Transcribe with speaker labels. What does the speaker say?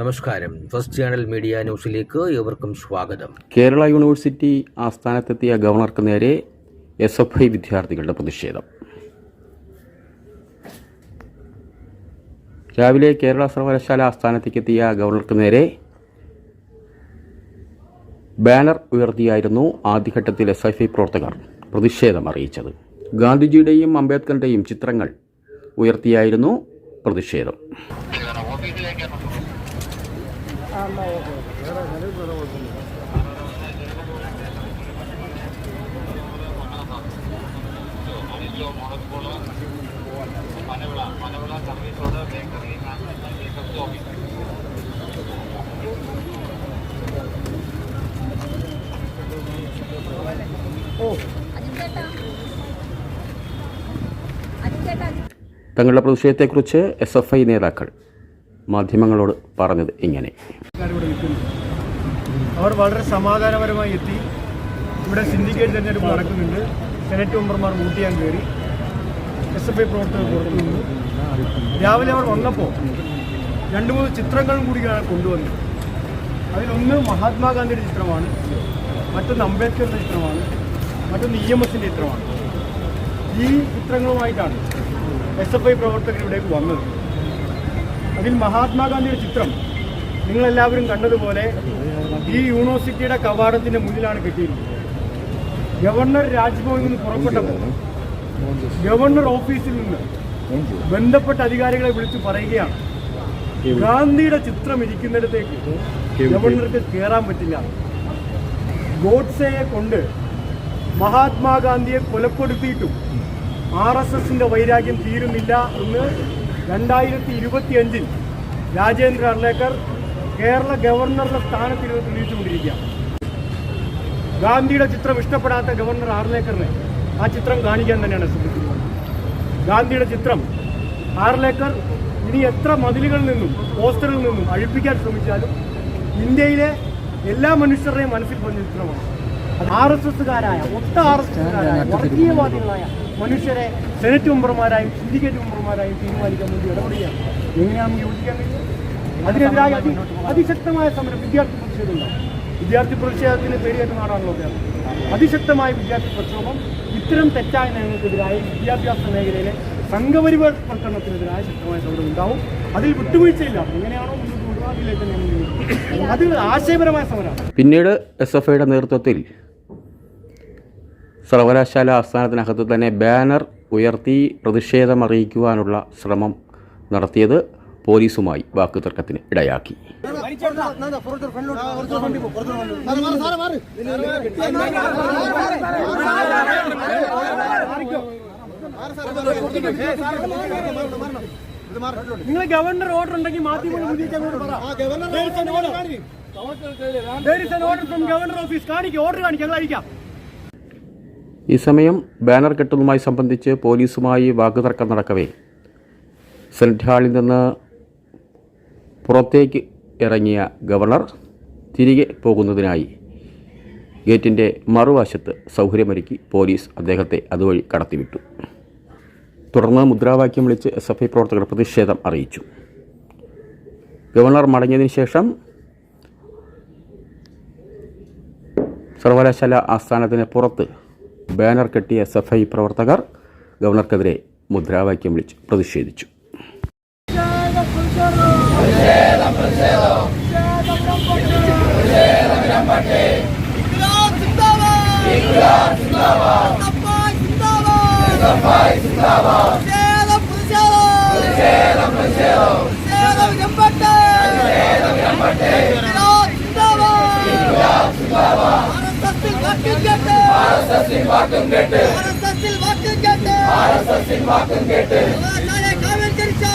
Speaker 1: നമസ്കാരം. First channel media ന്യൂസിലേക്ക് ഏവർക്കും സ്വാഗതം.
Speaker 2: കേരള യൂണിവേഴ്സിറ്റി ആസ്ഥാനത്തെത്തിയ ഗവർണർക്ക് നേരെ എസ് എഫ് ഐ വിദ്യാർത്ഥികളുടെ പ്രതിഷേധം. രാവിലെ കേരള സർവകലാശാല ആസ്ഥാനത്തേക്കെത്തിയ ഗവർണർക്ക് നേരെ ബാനർ ഉയർത്തിയായിരുന്നു ആദ്യഘട്ടത്തിൽ എസ് എഫ് ഐ പ്രവർത്തകർ പ്രതിഷേധം അറിയിച്ചത്. ഗാന്ധിജിയുടെയും അംബേദ്കറിന്റെയും ചിത്രങ്ങൾ ഉയർത്തിയായിരുന്നു പ്രതിഷേധം. തങ്ങളുടെ പ്രതിഷേധത്തെക്കുറിച്ച് എസ് എഫ് ഐ നേതാക്കൾ മാധ്യമങ്ങളോട് പറഞ്ഞത് ഇങ്ങനെ.
Speaker 3: അവർ വളരെ സമാധാനപരമായി എത്തി. ഇവിടെ സിൻഡിക്കേറ്റ് തെരഞ്ഞെടുപ്പ് നടക്കുന്നുണ്ട്. സെനറ്റ് മെമ്പർമാർ വോട്ട് കയറി. എസ് എഫ് ഐ പ്രവർത്തകർ രാവിലെ അവർ വന്നപ്പോൾ രണ്ട് മൂന്ന് ചിത്രങ്ങളും കൂടിയാണ് കൊണ്ടുവന്നത് അതിലൊന്ന് മഹാത്മാഗാന്ധിയുടെ ചിത്രമാണ്. മറ്റൊന്ന് അംബേദ്കറിന്റെ ചിത്രമാണ്. മറ്റൊന്ന് ഇ എം എസിന്റെ ചിത്രമാണ്. ഈ ചിത്രങ്ങളുമായിട്ടാണ് എസ് എഫ് ഐ പ്രവർത്തകർ ഇവിടേക്ക് വന്നത്. അതിൽ മഹാത്മാഗാന്ധിയുടെ ചിത്രം നിങ്ങളെല്ലാവരും കണ്ടതുപോലെ ഈ യൂണിവേഴ്സിറ്റിയുടെ കവാടത്തിന്റെ മുന്നിലാണ് കെട്ടിയിരിക്കുന്നത് ഗവർണർ രാജ്ഭവനിൽ നിന്ന് പുറപ്പെട്ടപ്പോൾ ഗവർണർ ഓഫീസിൽ നിന്ന് ബന്ധപ്പെട്ട അധികാരികളെ വിളിച്ച് പറയുകയാണ് ഗാന്ധിയുടെ ചിത്രം ഇരിക്കുന്നിടത്തേക്ക് ഗവർണർക്ക് കയറാൻ പറ്റില്ല. ഗോഡ്സയെ കൊണ്ട് മഹാത്മാഗാന്ധിയെ കൊലപ്പെടുത്തിയിട്ടും ആർ എസ് എസിന്റെ വൈരാഗ്യം തീരുന്നില്ല എന്ന് രണ്ടായിരത്തി ഇരുപത്തി അഞ്ചിൽ രാജേന്ദ്ര അർലേക്കർ കേരള ഗവർണറുടെ സ്ഥാനത്തിരുന്ന് തെളിയിച്ചുകൊണ്ടിരിക്കുകയാണ്. ഗാന്ധിയുടെ ചിത്രം ഇഷ്ടപ്പെടാത്ത ഗവർണർ ആർലേക്കറിനെ ആ ചിത്രം കാണിക്കാൻ തന്നെയാണ് ശ്രമിക്കുന്നത്. ഗാന്ധിയുടെ ചിത്രം ആർലേക്കർ ഇനി എത്ര മതിലുകളിൽ നിന്നും പോസ്റ്ററിൽ നിന്നും അഴിപ്പിക്കാൻ ശ്രമിച്ചാലും ഇന്ത്യയിലെ എല്ലാ മനുഷ്യരുടെയും മനസ്സിൽ പറഞ്ഞ ചിത്രമാണ്. ആർ എസ് എസ്സുകാരായ ഒത്ത ആർ എസ് എസ്സുകാരായ വർഗീയവാദികളായ മനുഷ്യരെ സെനറ്റ് മെമ്പർമാരായും സിൻഡിക്കേറ്റ് മെമ്പർമാരായും തീരുമാനിക്കാൻ വേണ്ടി ഇടപെടുകയാണ്. എങ്ങനെയാണ് യോജിക്കാൻ കഴിയുന്നത്? അതിനെതിരായ അതി അതിശക്തമായ സമരം വിദ്യാർത്ഥി പ്രതിഷേധമുണ്ടാവും വിദ്യാർത്ഥി പ്രതിഷേധത്തിന് പേരിയേറ്റ നാടാണല്ലോ കേരളം അതിശക്തമായ വിദ്യാർത്ഥി പ്രക്ഷോഭം ഇത്തരം തെറ്റായ നയങ്ങൾക്കെതിരായി വിദ്യാഭ്യാസ മേഖലയിലെ സംഘപരിവർത്തനത്തിനെതിരായ ശക്തമായ സമരം ഉണ്ടാവും. അതിൽ വിട്ടുവീഴ്ചയില്ല. എങ്ങനെയാണോ മുന്നോട്ട് അതിലേക്ക് അത് ആശയപരമായ സമരമാണ്.
Speaker 2: പിന്നീട് എസ് എഫ് ഐയുടെ നേതൃത്വത്തിൽ സർവകലാശാല ആസ്ഥാനത്തിനകത്ത് തന്നെ ബാനർ ഉയർത്തി പ്രതിഷേധമറിയിക്കുവാനുള്ള ശ്രമം നടത്തിയത് പോലീസുമായി വാക്കുതർക്കത്തിന് ഇടയാക്കി.
Speaker 3: നിങ്ങൾ ഗവർണർ ഓർഡർ ഉണ്ടെങ്കിൽ മാധ്യമങ്ങൾ an order from governor office. കാണിക്ക് ഓർഡർ കാണിക്ക് ഞങ്ങൾ അയക്കാം.
Speaker 2: ഈ സമയം ബാനർ കെട്ടുന്നതുമായി സംബന്ധിച്ച് പോലീസുമായി വാക്കുതർക്കം നടക്കവേ. സെനറ്റ് ഹാളിൽ നിന്ന് പുറത്തേക്ക് ഇറങ്ങിയ ഗവർണർ തിരികെ പോകുന്നതിനായി ഗേറ്റിന്റെ മറുവശത്ത് സൗകര്യമൊരുക്കി പോലീസ് അദ്ദേഹത്തെ അതുവഴി കടത്തിവിട്ടു. തുടർന്ന് മുദ്രാവാക്യം വിളിച്ച് എസ് എഫ് ഐ പ്രവർത്തകർ പ്രതിഷേധം അറിയിച്ചു. ഗവർണർ മടങ്ങിയതിന് ശേഷം സർവകലാശാല ആസ്ഥാനത്തിന് പുറത്ത് ബാനർ കെട്ടിയ എസ് എഫ് ഐ പ്രവർത്തകർ ഗവർണർക്കെതിരെ മുദ്രാവാക്യം വിളിച്ച് പ്രതിഷേധിച്ചു.
Speaker 4: ഇൻക്ലാബ് ஆர்எஸ்எஸ்ஸின் வாக்கும் கேட்டு. ஆர்எஸ்எஸ்ஸின் வாக்கும் கேட்டு. ஆர்எஸ்எஸ்ஸின் வாக்கும் கேட்டு. காலே காவல் தெரிச்சா.